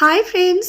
Hi friends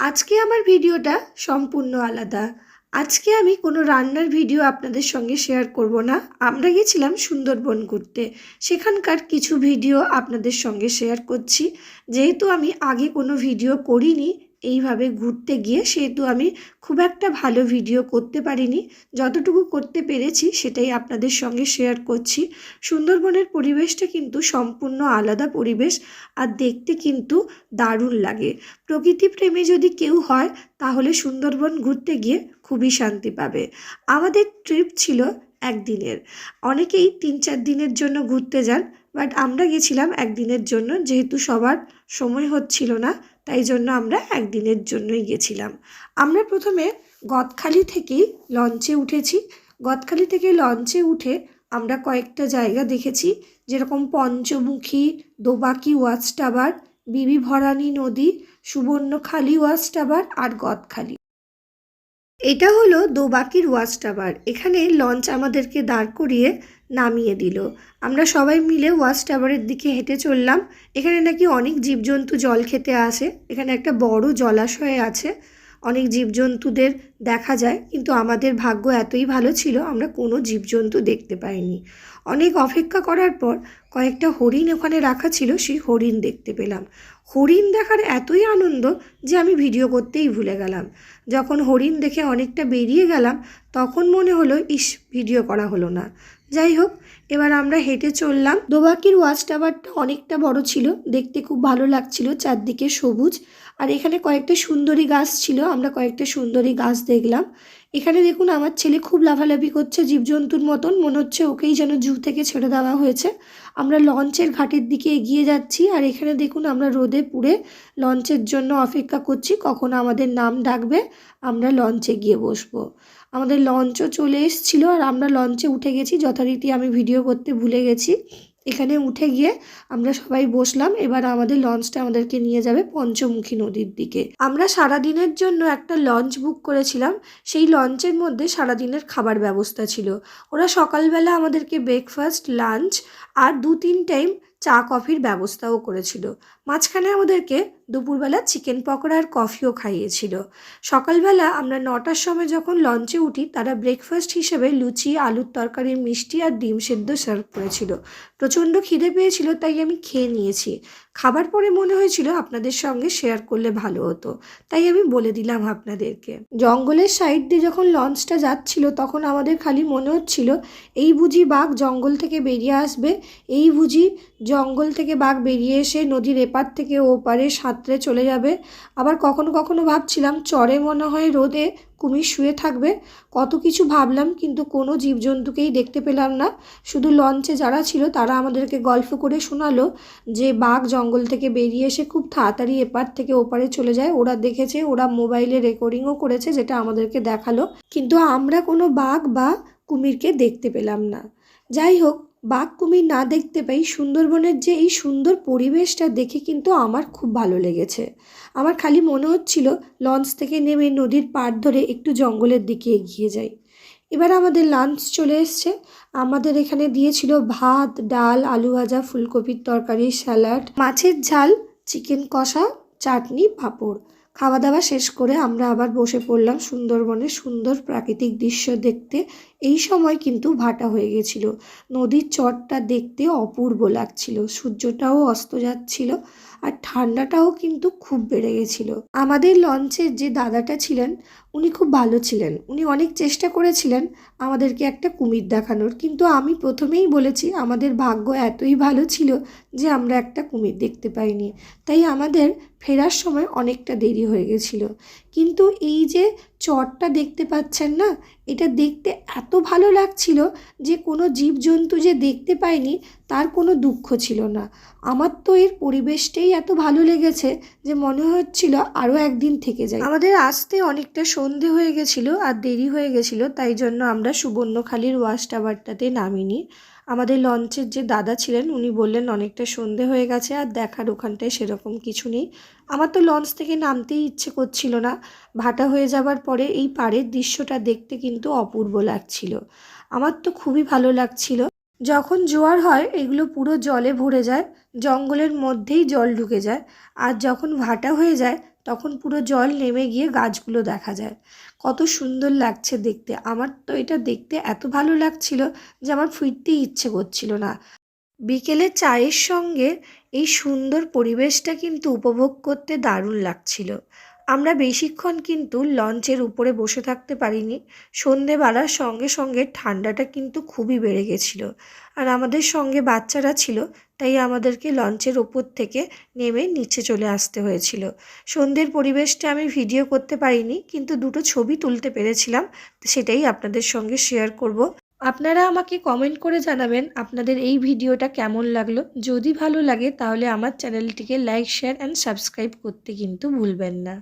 আজকে আমার ভিডিওটা সম্পূর্ণ আলাদা। আজকে আমি কোনো রান্নার ভিডিও আপনাদের সঙ্গে শেয়ার করব না। আমরা গেছিলাম সুন্দরবন ঘুরতে। সেখানকার কিছু ভিডিও আপনাদের সঙ্গে শেয়ার করছি। যেহেতু আমি আগে কোনো ভিডিও করিনি এইভাবে ঘুরতে গিয়ে সেহেতু আমি খুব একটা ভালো ভিডিও করতে পারিনি। যতটুকু করতে পেরেছি সেটাই আপনাদের সঙ্গে শেয়ার করছি। সুন্দরবনের পরিবেশটা কিন্তু সম্পূর্ণ আলাদা পরিবেশ আর দেখতে কিন্তু দারুণ লাগে। প্রকৃতি প্রেমী যদি কেউ হয় তাহলে সুন্দরবন ঘুরতে গিয়ে খুবই শান্তি পাবে। আমাদের ট্রিপ ছিল একদিনের। অনেকেই তিন চার দিনের জন্য ঘুরতে যান। বাট আমরা গেছিলাম একদিনের জন্য, যেহেতু সবার সময় হচ্ছিল না, তাই জন্য আমরা একদিনের জন্যই গেছিলাম। আমরা প্রথমে গদখালি থেকেই লঞ্চে উঠেছি। গদখালি থেকে লঞ্চে উঠে আমরা কয়েকটা জায়গা দেখেছি, যেরকম পঞ্চমুখী, দোবাকি ওয়াচ টাওয়ার বিবি ভরানী নদী, সুবর্ণখালি ওয়াচ টাওয়ার আর গদখালি। এটা হলো দোবাকির ওয়াচ টাওয়ার। এখানে লঞ্চ আমাদেরকে দাঁড় করিয়ে নামিয়ে দিল। আমরা সবাই মিলে ওয়াচ টাওয়ারের দিকে হেঁটে চললাম। এখানে নাকি অনেক জীবজন্তু জল খেতে আসে। এখানে একটা বড় জলাশয় আছে। অনেক জীবজন্তুদের দেখা যায়, কিন্তু আমাদের ভাগ্য এতই ভালো ছিল, আমরা কোনো জীবজন্তু দেখতে পাইনি। অনেক অপেক্ষা করার পর কয়েকটা হরিণ ওখানে রাখা ছিল, সেই হরিণ দেখতে পেলাম। হরিণ দেখার এতই আনন্দ যে আমি ভিডিও করতেই ভুলে গেলাম। যখন হরিণ দেখে অনেকটা বেরিয়ে গেলাম, তখন মনে হলো, ইস, ভিডিও করা হলো না। যাই হোক এবার আমরা হেঁটে চললাম। দোবাকির ওয়াচ টাওয়ারটা অনেকটা বড় ছিল, দেখতে খুব ভালো লাগছিল, চারদিকে সবুজ। আর এখানে কয়েকটা সুন্দরী গাছ ছিল, আমরা কয়েকটা সুন্দরী গাছ দেখলাম। এখানে দেখুন, আমার ছেলে খুব লাফালাফি করছে, জীবজন্তুর মতন। মনে হচ্ছে ওকেই যেন জু থেকে ছেড়ে দেওয়া হয়েছে। আমরা লঞ্চের ঘাটের দিকে এগিয়ে যাচ্ছি আর এখানে দেখুন, আমরা রোদে পুড়ে লঞ্চের জন্য অপেক্ষা করছি। কখন আমাদের নাম ডাকবে, আমরা লঞ্চে গিয়ে বসবো। আমাদের লঞ্চও চলে এসেছিল আর আমরা লঞ্চে উঠে গেছি। যথারীতি আমি ভিডিও করতে ভুলে গেছি। এখানে উঠে গিয়ে আমরা সবাই বসলাম। এবার আমাদের লঞ্চটা আমাদেরকে নিয়ে যাবে পঞ্চমুখী নদীর দিকে। আমরা সারা দিনের জন্য একটা লঞ্চ বুক করেছিলাম। সেই লঞ্চের মধ্যে সারা দিনের খাবার ব্যবস্থা ছিল। ওরা সকালবেলা আমাদেরকে ব্রেকফাস্ট লাঞ্চ আর দু তিন টাইম চা কফির ব্যবস্থাও করেছিল। মাঝখানে আমাদেরকে দুপুরবেলা চিকেন পকোড়া আর কফিও খাইয়েছিল। সকালবেলা আমরা নটার সময় যখন লঞ্চে উঠি, তারা ব্রেকফাস্ট হিসেবে লুচি, আলুর তরকারি, মিষ্টি আর ডিম সেদ্ধ সার্ভ করেছিল। প্রচণ্ড খিদে পেয়েছিল, তাই আমি খেয়ে নিয়েছি। খাবার পরে মনে হয়েছিল আপনাদের সঙ্গে শেয়ার করলে ভালো হতো। তাই আমি বলে দিলাম আপনাদেরকে। জঙ্গলের সাইড দিয়ে যখন লঞ্চটা যাচ্ছিল, তখন আমাদের খালি মনে হচ্ছিল, এই বুঝি বাঘ জঙ্গল থেকে বেরিয়ে আসবে। এই বুঝি জঙ্গল থেকে বাঘ বেরিয়ে এসে নদীর এপার থেকে ওপারে সাঁতরে চলে যাবে। আবার কখনো কখনো ভাবছিলাম, চরে মনে হয় রোদে কুমির শুয়ে থাকবে। কত কিছু ভাবলাম, কিন্তু কোনো জীবজন্তুকেই দেখতে পেলাম না। শুধু লঞ্চে যারা ছিল, তারা আমাদেরকে গল্প করে শোনালো যে বাঘ জঙ্গল থেকে বেরিয়ে এসে খুব তাড়াতাড়ি এপার থেকে ওপারে চলে যায়। ওরা দেখেছে, ওরা মোবাইলে রেকর্ডিংও করেছে, যেটা আমাদেরকে দেখাল। কিন্তু আমরা কোনো বাঘ বা কুমিরকে দেখতে পেলাম না। যাই হোক বাঘ কুমির না দেখতে পাই সুন্দরবনের যে এই সুন্দর পরিবেশটা দেখে কিন্তু আমার খুব ভালো লেগেছে। আমার খালি মনে হচ্ছিল লঞ্চ থেকে নেমে নদীর পাড় ধরে একটু জঙ্গলের দিকে এগিয়ে যাই। এবার আমাদের লাঞ্চ চলে এসছে। আমাদের এখানে দিয়েছিল ভাত, ডাল, আলু ভাজা, ফুলকপির তরকারি, স্যালাড, মাছের ঝাল, চিকেন কষা, চাটনি, পাঁপড়। খাওয়া দাওয়া শেষ করে আমরা আবার বসে পড়লাম সুন্দরবনের সুন্দর প্রাকৃতিক দৃশ্য দেখতে। এই সময় কিন্তু ভাটা হয়ে গেছিল। নদীর চরটা দেখতে অপূর্ব লাগছিল। সূর্যটাও অস্ত যাচ্ছিল আর ঠান্ডাটাও কিন্তু খুব বেড়ে গেছিল। আমাদের লঞ্চের যে দাদাটা ছিলেন, উনি খুব ভালো ছিলেন। উনি অনেক চেষ্টা করেছিলেন আমাদেরকে একটা কুমির দেখানোর। কিন্তু আমি প্রথমেই বলেছি, আমাদের ভাগ্য এতই ভালো ছিল যে আমরা একটা কুমির দেখতে পাইনি। তাই আমাদের ফেরার সময় অনেকটা দেরি হয়ে গেছিল। কিন্তু এই যে চরটা দেখতে পাচ্ছেন না এটা দেখতে এত ভালো লাগছিল যে কোনো জীবজন্তু যে দেখতে পাইনি, তার কোনো দুঃখ ছিল না। আমার তো এর পরিবেশটাই এত ভালো লেগেছে যে মনে হচ্ছিল আরও একদিন থেকে যাই। আমাদের আসতে অনেকটা সন্ধে হয়ে গেছিল আর দেরি হয়ে গেছিল, তাই জন্য আমরা সুবর্ণখালির ওয়াশ টাওয়ারটাতে নামিনি। আমাদের লঞ্চের যে দাদা ছিলেন, উনি বললেন অনেকটা সন্ধে হয়ে গেছে আর দেখার ওখানটায় সেরকম কিছু নেই। আমার তো লঞ্চ থেকে নামতেই ইচ্ছে করছিল না। ভাটা হয়ে যাবার পরে এই পাড়ের দৃশ্যটা দেখতে কিন্তু অপূর্ব লাগছিল। আমার তো খুবই ভালো লাগছিল। যখন জোয়ার হয়, এগুলো পুরো জলে ভরে যায়, জঙ্গলের মধ্যেই জল ঢুকে যায়, আর যখন ভাটা হয়ে যায়, তখন পুরো জল নেমে গিয়ে গাছগুলো দেখা যায়। কত সুন্দর লাগছে দেখতে। আমার তো এটা দেখতে এত ভালো লাগছিল যে আমার ফিরতেই ইচ্ছে করছিল না। বিকেলে চায়ের সঙ্গে এই সুন্দর পরিবেশটা কিন্তু উপভোগ করতে দারুণ লাগছিল। আমরা বেশিক্ষণ কিন্তু লঞ্চের উপরে বসে থাকতে পারিনি। সন্ধে বাড়ার সঙ্গে সঙ্গে ঠান্ডাটা কিন্তু খুবই বেড়ে গেছিল। আর আমাদের সঙ্গে বাচ্চারা ছিল, তাই আমাদেরকে লঞ্চের ওপর থেকে নেমে নিচে চলে আসতে হয়েছিল। সন্ধ্যের পরিবেশটা আমি ভিডিও করতে পারিনি, কিন্তু দুটো ছবি তুলতে পেরেছিলাম, সেটাই আপনাদের সঙ্গে শেয়ার করব। আপনারা আমাকে কমেন্ট করে জানাবেন আপনাদের এই ভিডিওটা কেমন লাগল। যদি ভালো লাগে তাহলে আমার চ্যানেলটিকে লাইক, শেয়ার, অ্যান্ড সাবস্ক্রাইব করতে কিন্তু ভুলবেন না।